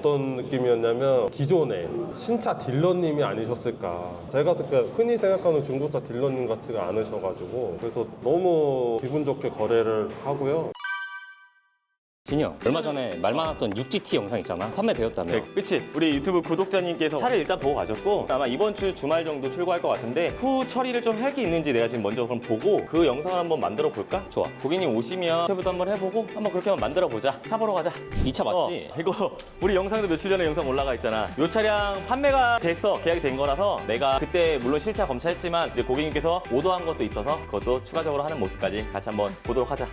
어떤 느낌이었냐면 기존에 신차 딜러님이 아니셨을까. 제가 흔히 생각하는 중고차 딜러님 같지가 않으셔가지고 그래서 너무 기분 좋게 거래를 하고요 진영 얼마 전에 말 많았던 6GT 영상 있잖아 판매되었다며 네, 그치. 우리 유튜브 구독자님께서 차를 일단 보고 가셨고 아마 이번 주 주말 정도 출고할 것 같은데 후 처리를 좀 할 게 있는지 내가 지금 먼저 그럼 보고 그 영상을 한번 만들어 볼까? 좋아 고객님 오시면 인터뷰도 한번 해보고 한번 그렇게 한번 만들어 보자. 차 보러 가자. 이 차 맞지? 어, 이거 우리 영상도 며칠 전에 영상 올라가 있잖아. 이 차량 판매가 됐어. 계약이 된 거라서 내가 그때 물론 실차 검사했지만 이제 고객님께서 오더한 것도 있어서 그것도 추가적으로 하는 모습까지 같이 한번 보도록 하자.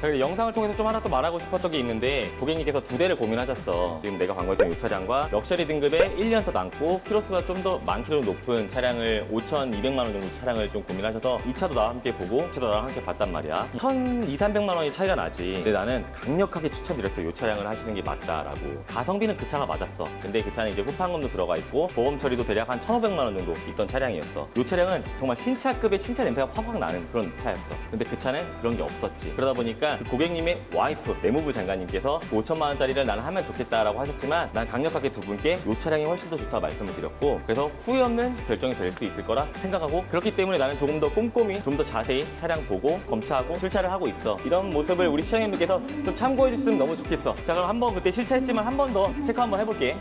그리고 영상을 통해서 좀 하나 또 말하고 싶었던 게 있는데 고객님께서 두 대를 고민하셨어. 지금 내가 광고했던 이 차량과 럭셔리 등급의 1년 더 남고 키로수가 좀 더만 킬로 높은 차량을 5,200만 원 정도 차량을 좀 고민하셔서 이 차도 나와 함께 보고 이 차도 나와 함께 봤단 말이야. 1,200, 300만 원이 차이가 나지. 근데 나는 강력하게 추천드렸어. 이 차량을 하시는 게 맞다라고. 가성비는 그 차가 맞았어. 근데 그 차는 이제 후판금도 들어가 있고 보험 처리도 대략 한 1,500만 원 정도 있던 차량이었어. 이 차량은 정말 신차급의 신차 냄새가 확확 나는 그런 차였어. 근데 그 차는 그런 게 없었지. 그러다 보니까 그 고객님의 와이프, 내무부 장관님께서 5천만 원짜리를 나는 하면 좋겠다라고 하셨지만 난 강력하게 두 분께 이 차량이 훨씬 더 좋다 말씀을 드렸고 그래서 후회 없는 결정이 될 수 있을 거라 생각하고 그렇기 때문에 나는 조금 더 꼼꼼히 좀 더 자세히 차량 보고 검차하고 출차를 하고 있어. 이런 모습을 우리 시청자님께서 좀 참고해 주셨으면 너무 좋겠어. 자 그럼 한번 그때 실차했지만 한 번 더 체크 한번 해볼게.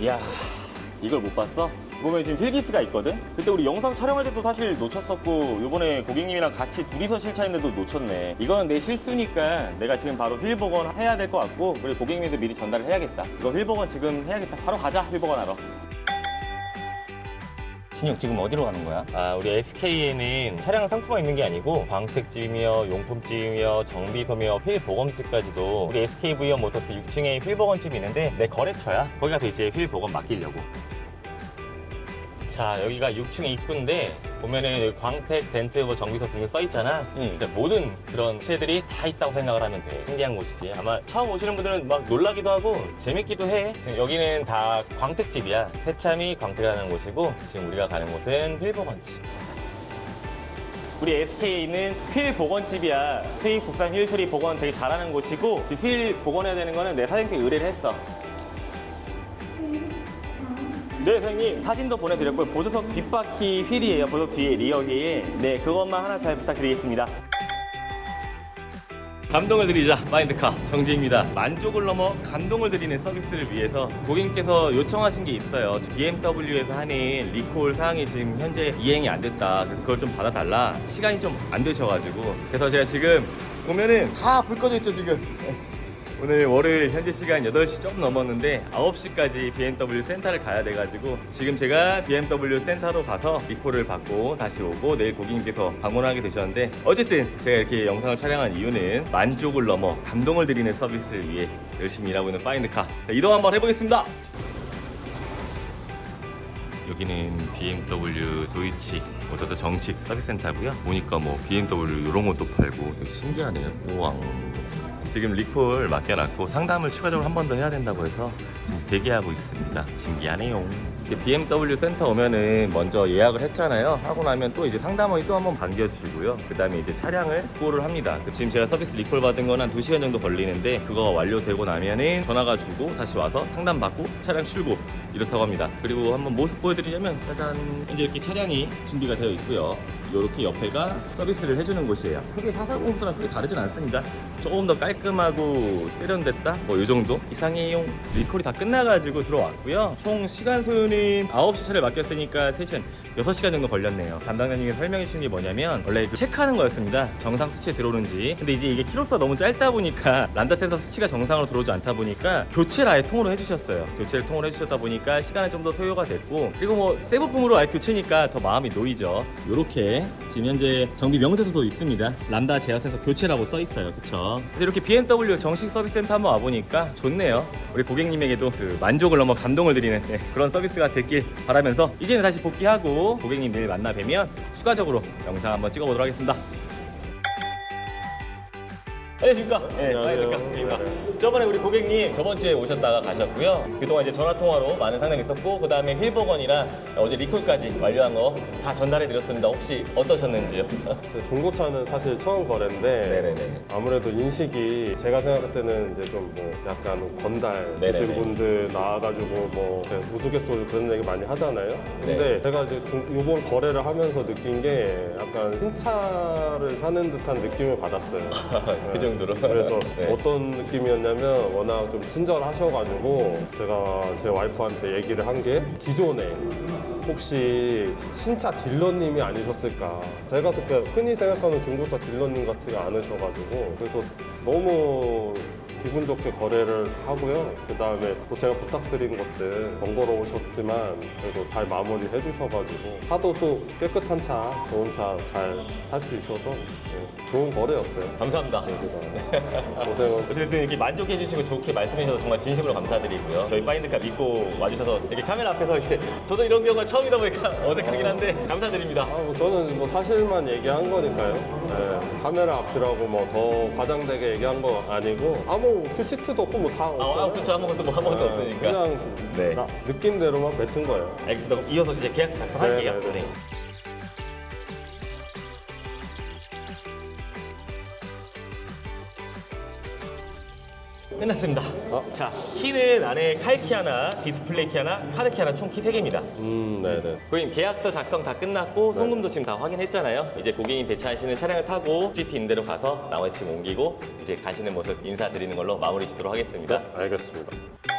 이야 이걸 못 봤어? 보면 지금 힐기스가 있거든? 그때 우리 영상 촬영할 때도 사실 놓쳤었고 요번에 고객님이랑 같이 둘이서 실차했는데도 놓쳤네 이거는 내 실수니까 내가 지금 바로 휠 복원 해야 될 것 같고 그리고 고객님도 미리 전달을 해야겠다 이거 휠 복원 지금 해야겠다 바로 가자 휠 복원 하러 진영 지금 어디로 가는 거야? 아, 우리 SK에는 차량 상품만 있는 게 아니고 광택집이며 용품집이며 정비소며 휠 보검집까지도 우리 SKV형 모터스 6층에 휠 보검집이 있는데 내 거래처야. 거기 가서 이제 휠 보검 맡기려고. 자, 여기가 6층 입구인데 보면은 여기 광택, 덴트, 뭐 정비소 등등 써 있잖아. 응. 진짜 모든 그런 체들이 다 있다고 생각을 하면 돼. 신기한 곳이지. 아마 처음 오시는 분들은 막 놀라기도 하고 재밌기도 해. 지금 여기는 다 광택집이야. 새참이 광택하는 곳이고 지금 우리가 가는 곳은 휠보건집. 우리 SK에 있는 휠 복원집이야. 수입 국산 휠 처리 복원 되게 잘하는 곳이고 그휠 복원해야 되는 거는 내 사장님께 의뢰를 했어. 네, 선생님. 사진도 보내드렸고요. 보조석 뒷바퀴 휠이에요. 보조석 뒤에 리어 휠. 네, 그것만 하나 잘 부탁드리겠습니다. 감동을 드리자 마인드카 정지입니다 만족을 넘어 감동을 드리는 서비스를 위해서 고객님께서 요청하신 게 있어요 BMW에서 하는 리콜 사항이 지금 현재 이행이 안 됐다 그래서 그걸 좀 받아달라 시간이 좀 안 되셔가지고 그래서 제가 지금 보면은 다 불 꺼져 있죠 지금 오늘 월요일 현재 시간 8시 조금 넘었는데 9시까지 BMW 센터를 가야 돼가지고 지금 제가 BMW 센터로 가서 리콜을 받고 다시 오고 내일 고객님께서 방문하게 되셨는데 어쨌든 제가 이렇게 영상을 촬영한 이유는 만족을 넘어 감동을 드리는 서비스를 위해 열심히 일하고 있는 파인드카. 자, 이동 한번 해보겠습니다. 여기는 BMW 도이치 모터스 정식 서비스 센터고요. 보니까 뭐 BMW 이런 것도 팔고 되게 신기하네요. 우왕 지금 리콜 맡겨놨고 상담을 추가적으로 한 번 더 해야 된다고 해서 지금 대기하고 있습니다. 신기하네요. BMW 센터 오면은 먼저 예약을 했잖아요. 하고 나면 또 이제 상담원이 또 한 번 반겨주고요. 그 다음에 이제 차량을 구호를 합니다. 그 지금 제가 서비스 리콜 받은 건 한 2시간 정도 걸리는데 그거가 완료되고 나면은 전화가 주고 다시 와서 상담 받고 차량 출고 이렇다고 합니다. 그리고 한번 모습 보여드리려면 짜잔 이제 이렇게 차량이 준비가 되어 있고요. 이렇게 옆에가 서비스를 해주는 곳이에요. 크게 440수랑 크게 다르진 않습니다. 조금 더 깔끔하고 세련됐다? 뭐 이 정도? 이상해요. 리콜이 다 끝나가지고 들어왔고요. 총 시간 소요는 9시 차를 맡겼으니까 3시간, 6시간 정도 걸렸네요. 담당자님이 설명해 주신 게 뭐냐면 원래 그 체크하는 거였습니다. 정상 수치에 들어오는지. 근데 이제 이게 키로수가 너무 짧다 보니까 란다 센서 수치가 정상으로 들어오지 않다 보니까 교체를 아예 통으로 해주셨어요. 교체를 통으로 해주셨다 보니까 시간이 좀 더 소요가 됐고 그리고 뭐 새 부품으로 아예 교체니까 더 마음이 놓이죠. 요렇게 지금 현재 정비 명세서도 있습니다. 란다 제어 센서 교체라고 써 있어요. 그쵸? 근데 이렇게 BMW 정식 서비스 센터 한번 와보니까 좋네요. 우리 고객님에게도 그 만족을 넘어 감동을 드리는 네, 그런 서비스가 됐길 바라면서 이제는 다시 복귀하고 고객님 내일 만나 뵈면 추가적으로 영상 한번 찍어보도록 하겠습니다. 안녕하십니까? 네, 안녕하세요. 네. 저번에 우리 고객님 저번 주에 오셨다가 가셨고요. 그동안 이제 전화 통화로 많은 상담이 있었고 그 다음에 힐버건이랑 어제 리콜까지 완료한 거 다 전달해 드렸습니다. 혹시 어떠셨는지요? 제 중고차는 사실 처음 거래인데 네네네. 아무래도 인식이 제가 생각할 때는 이제 좀 뭐 약간 건달 되신 네네네. 분들 나와가지고 뭐 이렇게 우스갯소리 그런 얘기 많이 하잖아요. 근데 네. 제가 이제 중, 이번 거래를 하면서 느낀 게 약간 흰차를 사는 듯한 느낌을 받았어요. 그 정도로. 그래서 네. 어떤 느낌이었냐면 워낙 좀 친절하셔가지고 제가 제 와이프한테 얘기를 한 게 기존에 혹시 신차 딜러님이 아니셨을까 제가 그러니까 흔히 생각하는 중고차 딜러님 같지가 않으셔가지고 그래서 너무 기분 좋게 거래를 하고요 그 다음에 또 제가 부탁드린 것들 번거로우셨지만 그래도 잘 마무리 해주셔가지고 또 깨끗한 차 좋은 차 잘 살 수 있어서 네, 좋은 거래였어요 감사합니다. 여기가 고생은 어쨌든 이렇게 만족해 주시고 좋게 말씀해 주셔서 정말 진심으로 감사드리고요. 저희 파인드카 믿고 와주셔서 이렇게 카메라 앞에서 이제 저도 이런 경우가 처음이다 보니까 어색하긴 한데 감사드립니다. 아, 뭐 저는 뭐 사실만 얘기한 거니까요. 네, 카메라 앞이라고 뭐 더 과장되게 얘기한 거 아니고 아무 큐시트도 없고 뭐다 아, 없잖아요. 아 그렇죠. 아무것도 뭐 아무것도 없으니까. 그냥 네. 나- 느낀 대로만 뱉은 거예요. 알겠습니다. 그럼 이어서 이제 계약서 작성할게요. 네, 네, 네. 네. 끝났습니다. 아. 자, 키는 안에 칼키 하나, 디스플레이 키 하나, 카드 키 하나 총키 3개입니다. 음, 네네. 고객님 계약서 작성 다 끝났고 송금도 지금 다 확인했잖아요. 이제 고객님 대차하시는 차량을 타고 GT 임대로 가서 나머지 짐 옮기고 이제 가시는 모습 인사드리는 걸로 마무리 짓도록 하겠습니다. 알겠습니다.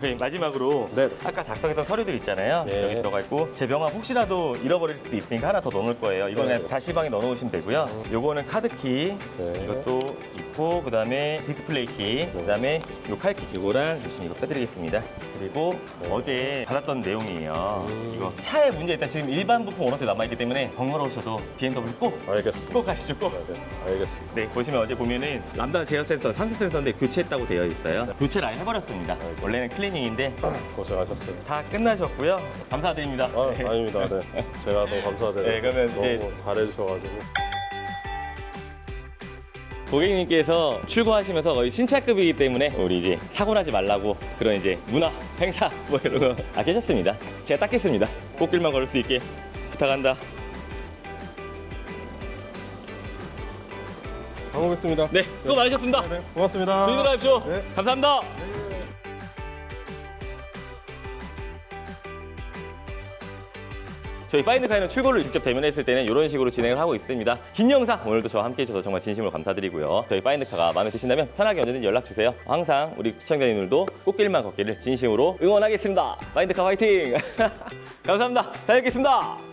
네, 마지막으로 네. 아까 작성했던 서류들 있잖아요. 네. 여기 들어가 있고 제 명함 혹시라도 잃어버릴 수도 있으니까 하나 더 넣어놓을 거예요. 이거는 네. 그냥 다시 방에 넣어놓으시면 되고요. 요거는 카드키 네. 이것도 있고 그다음에 디스플레이 키 그다음에 요 칼키 이거랑 조심 이거 빼드리겠습니다. 그리고 네. 어제 받았던 내용이에요. 음. 이거 차에 문제 일단 지금 일반 부품 오너한테 남아있기 때문에 번거로우셔도 BMW 꼭꼭 알겠습니다. 가시죠 꼭. 네, 알겠습니다. 네, 보시면 어제 보면은 람다 제어 센서, 산소 센서인데 교체했다고 되어 있어요. 교체를 아예 해버렸습니다. 원래는 클 리닝인데 고생하셨어요. 다 끝나셨고요. 감사드립니다. 아, 네. 아닙니다. 네. 제가 더 감사드려요. 네, 그러면 너무 이제- 잘해주셔가지고. 고객님께서 출고하시면서 거의 신차급이기 때문에 우리 이제 사고 나지 말라고 그런 이제 문화, 행사 뭐 이런 거 아, 괜찮습니다. 제가 닦겠습니다. 꽃길만 걸을 수 있게 부탁한다. 가보겠습니다. 네, 수고 많으셨습니다. 네, 고맙습니다. 조심히 들어가십시오. 네. 감사합니다. 저희 파인드카이는 출고를 직접 대면했을 때는 이런 식으로 진행을 하고 있습니다. 긴 영상 오늘도 저와 함께 해주셔서 정말 진심으로 감사드리고요. 저희 파인드카가 마음에 드신다면 편하게 언제든지 연락 주세요. 항상 우리 시청자님들도 꽃길만 걷기를 진심으로 응원하겠습니다. 파인드카 화이팅! 감사합니다. 잘 뵙겠습니다.